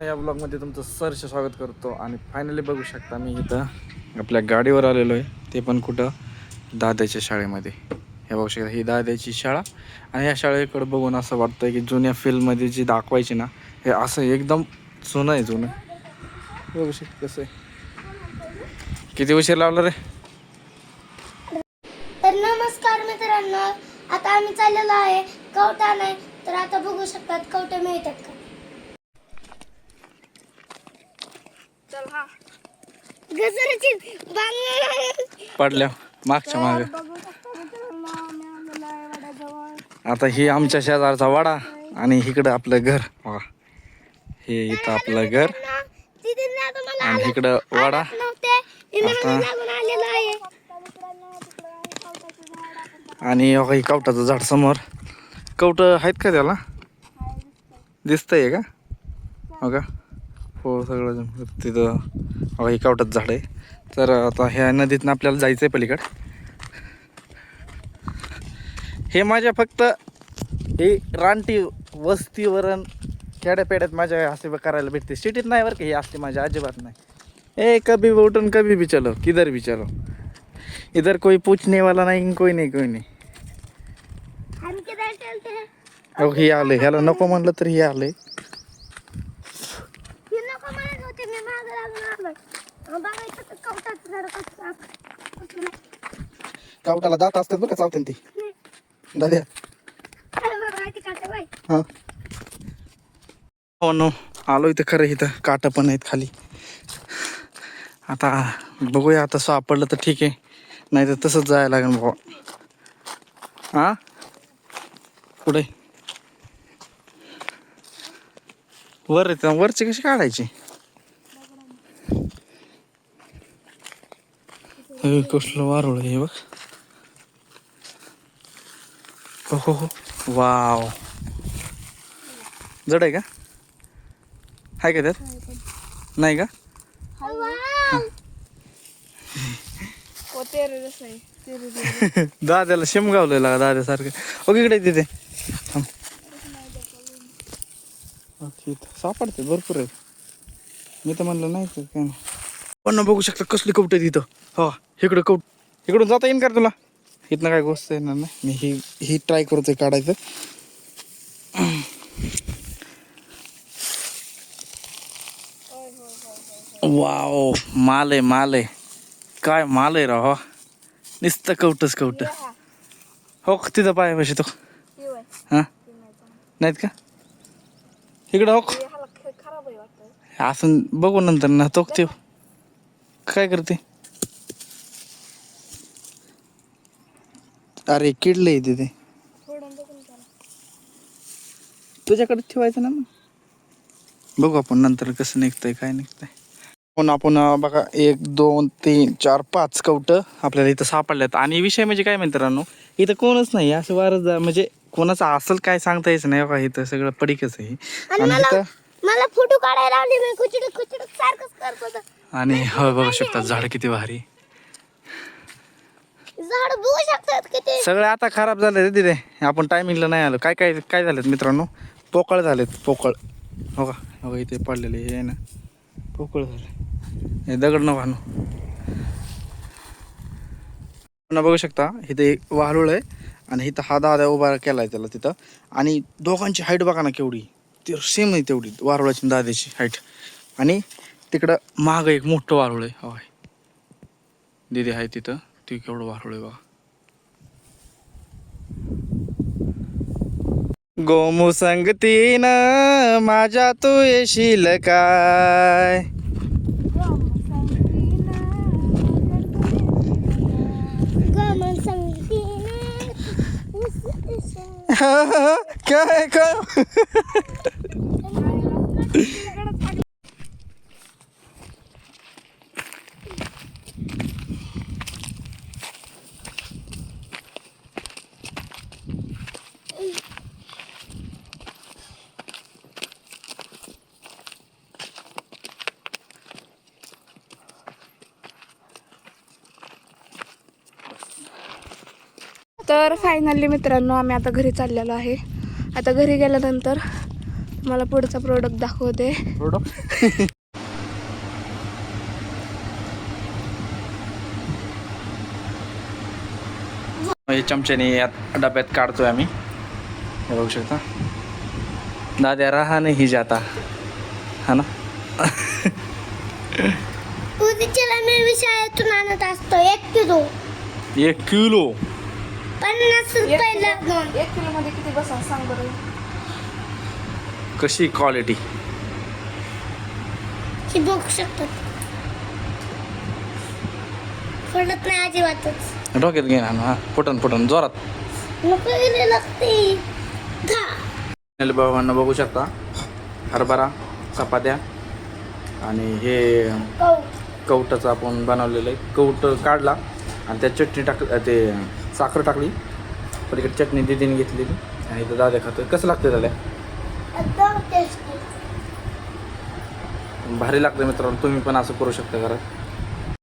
या ब्लॉगमध्ये तुमचं सरसे स्वागत करतो आणि फायनली बघू शकता मी इथं आपल्या गाडीवर आलेलो आहे. ते पण कुठं? दाद्याच्या शाळेमध्ये. हे बघू शकता ही दाद्याची शाळा आणि या शाळेकडे बघून असं वाटतं की जुन्या फिल्ममध्ये जी दाखवायची ना हे असं एकदम जुनं आहे जुनं. बघू शकत कसं आहे. किती उशीर लावला रे? तर नमस्कार मित्रांनो आता आम्ही चाललेलो आहे कवटा नाही तर आता बघू शकतात कवटे मिळतात का? गजराची बांगडी. पडल्या मागच्या मागे. आता ही आमच्या शेजारचा वाडा आणि इकडं आपलं घर. बघा हे इथं आपलं घर. आणि इकडं वाडा. आता- आणि ही कवटाचं झाड समोर. कवट आहेत का त्याला? दिसतंय. का? हो का हो सगळं तिथं ही कवटाचं झाड आहे. तर आता ह्या नदीतनं आपल्याला जायचं आहे पलीकडे. हे माझ्या फक्त हे रानटी वस्तीवरून खेड्यापेड्यात माझ्या असे करायला भेटते. सिटीत नाही बरं का हे असते माझ्या अजिबात नाही. ए कभी उठून कभी भी चलो किधर भी चलो. इधर कोई पूछने वाला नाही कोई नाही कोई नाही. हे आले ह्याला नको म्हणलं तर हे आले ही नको म्हणत होते मागे लागून आलो अं, बघायचं कवटाचं झाड कसं कसं कावटाला दात असतात बरं का चावते ती? दाद्या. अरे माहिती ते बाई? हा. हो नो आलो इथं खरं इथं. काटा पण आहेत खाली. आता बघूया आता सापडलं तर ठीक आहे. नाही तर तसंच जायला लागेल भाऊ हा? पुढे वर वरचे वरची कशी काढायचे? हे कसलं वारुळ हे बघ. हो हो हो वाव. जड आहे का? आहे का त्यात? नाही का? वाव. दाद्याला शिमगावलं लागा दाद्यासारखं. ओके इकडे तिथे. सापडते भरपूर आहे. मी तर म्हणलं नाही काय पण बघू शकता कसली कवट तिथं. हो. इकडं कवट इकडून जाता येईन का तुला? इथनं काय गोष्ट येणार नाही. मी ही ही ट्राय करतोय काढायचं. वाव माल आहे माल आहे. काय माल आहे राव नुसतं कवटच कवट हो का, तिथं पाय पाशी तो. हां? नाहीत का? इकडं हो. असं बघू नंतर ना ते. काय करते? अरे किडले तिथे तुझ्याकडे ठेवायचं ना मग? बघू आपण नंतर कसं निघतंय काय निघतंय. पण आपण अं, बघा एक दोन तीन चार पाच कवट आपल्याला इथं सापडल्यात. आणि विषय म्हणजे काय मित्रांनो इथं कोणच नाही असं वारच जा- म्हणजे कोणाचं असेल काय सांगता यायचं नाही बघा इथं सगळं पडीकच आहे. आणि इथं मला फोटो काढायला लावली मी कुचिडक कुचिडक सारखंच करत होतं. आणि हो बघू शकता झाड किती भारी. झाड बघू शकतात किती सगळे आता खराब झाले रे तिथे आपण टायमिंगला नाही आलो. काय काय काय झालेत मित्रांनो? पोकळ झालेत पोकळ. हो का? हो का इथे पडलेले हे आहे ना. पोकळ झाले. हे दगड न वाहनो पुन्हा बघू शकता इथे एक वाळूळ आहे आणि इथं हा दादा उभा केला आहे त्याला तिथं. आणि दोघांची हाईट बघा ना केवढी. ते सेम आहे तेवढी वारुळाची दादाची दाद्याची हाईट आणि तिकडं मागं एक मोठं वारुळ आहे. हो दिदी आहे तिथं. ते केवढं वारुळ आहे बघा गोमू संगतीन माझ्या तू येशील काय? काय काय? तर फायनली मित्रांनो आम्ही आता घरी चाललेलो आहे. आता घरी गेल्यानंतर मला पुढचा प्रोडक्ट दाखवते. प्रोडक्ट हे चमच्याने यात डब्यात काढतोय आम्ही. हे बघू शकता. दाद्या राहा नाही जाता. हा ना? उद्याच्याला मी शाळेतून आणत असतो एक किलो. एक किलो? पन्नास रुपयाला दोन एक किलो मध्ये किती बसा सांग बरं? कशी क्वालिटी बघू शकतात. पडत नाही अजिबातच. डोक्यात घे ना हा. फुटन फुटन जोरात. नको गेले लागते. घा फायनली बाबांना बघू शकता. हरभरा चपात्या आणि हे कवटाचं आपण बनवलेलं आहे. कवट काढला आणि त्यात चटणी टाक ते साखर टाकली. पलीकडे चटणी दिदीने घेतलेली. आणि इथं दादा खातोय. कसं लागतं दादा? भारी लागतं मित्रांनो. तुम्ही पण असं करू शकता घरात.